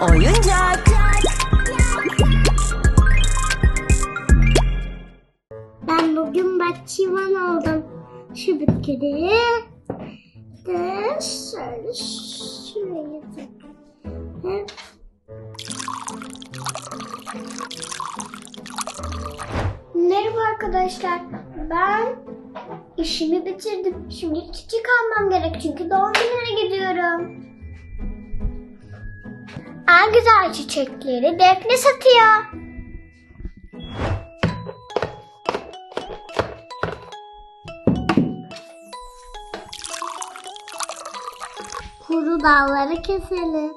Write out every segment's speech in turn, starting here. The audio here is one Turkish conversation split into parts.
oyuncak. Ben bugün bahçıvan oldum. Şu bitkileri de şöyle şuraya. Merhaba arkadaşlar. Ben işimi bitirdim. Şimdi çiçek almam gerek çünkü doğum gününe gidiyorum. En güzel çiçekleri Defne satıyor. Kuru dalları keselim.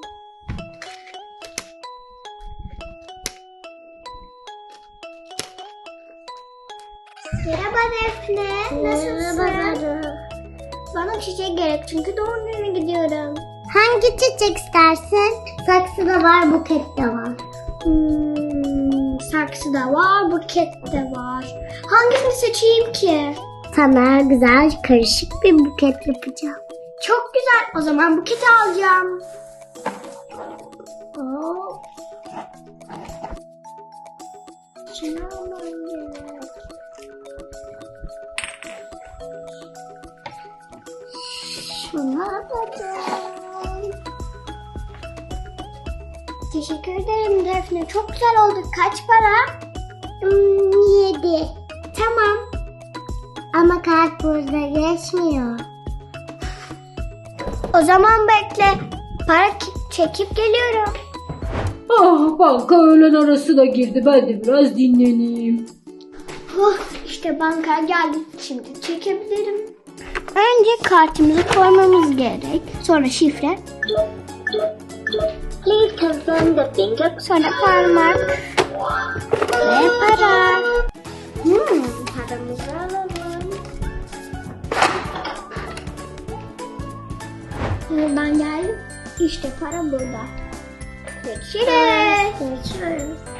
Merhaba Defne. Nasılsın? Bana çiçek gerek çünkü doğum gününe gidiyorum. Hangi çiçek istersin? Saksı da var, buket de var. Hmm, saksı da var, buket de var. Hangisini seçeyim ki? Sana güzel karışık bir buket yapacağım. Çok güzel. O zaman buketi alacağım. Oo. Şunu almam gerek. Şunu alacağım. Teşekkür ederim Defne. Çok güzel oldu. Kaç para? Hmm, yedi. Tamam. Ama kart burada geçmiyor. O zaman bekle. Para ki- çekip geliyorum. Ah banka öğlen arası da girdi. Ben de biraz dinleneyim. Huh, işte banka geldi. Şimdi çekebilirim. Önce kartımızı koymamız gerek. Sonra şifre. Please confirm the finger. Sonra parmak. Ve para. Hmm, paramızı alalım. Buradan geldim. İşte para burada. Geçiriz. Geçiriz.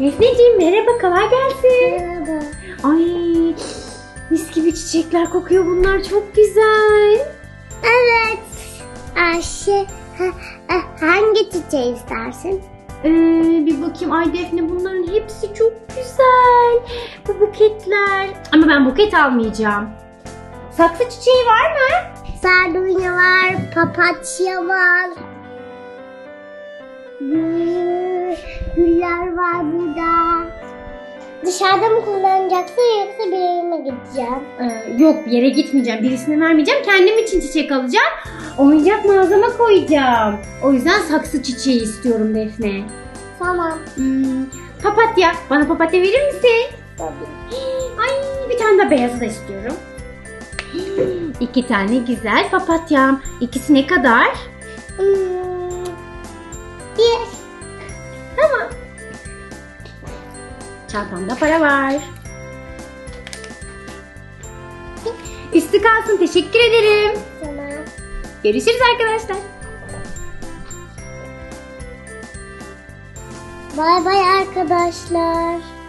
Defneciğim merhaba kolay gelsin. Merhaba. Ay mis gibi çiçekler kokuyor bunlar çok güzel. Evet. Ayşe, ha, ha, hangi çiçeği istersin? Ee, bir bakayım ay Defne bunların hepsi çok güzel. Bu buketler. Ama ben buket almayacağım. Saksı çiçeği var mı? Sardunya var, papatya var. Gül, güller var burada. Dışarıda mı kullanacaksın yoksa bir yere mi gideceğim? Ee, yok bir yere gitmeyeceğim. Birisine vermeyeceğim. Kendim için çiçek alacağım. Oyuncak mağazama koyacağım. O yüzden saksı çiçeği istiyorum Defne. Tamam. Hmm, papatya. Bana papatya verir misin? Ay bir tane de beyazı da istiyorum. İki tane güzel papatyam. İkisi ne kadar? Hmm, Çantamda para var. Üstü kalsın. Teşekkür ederim. Tamam. Görüşürüz arkadaşlar. Bay bay arkadaşlar.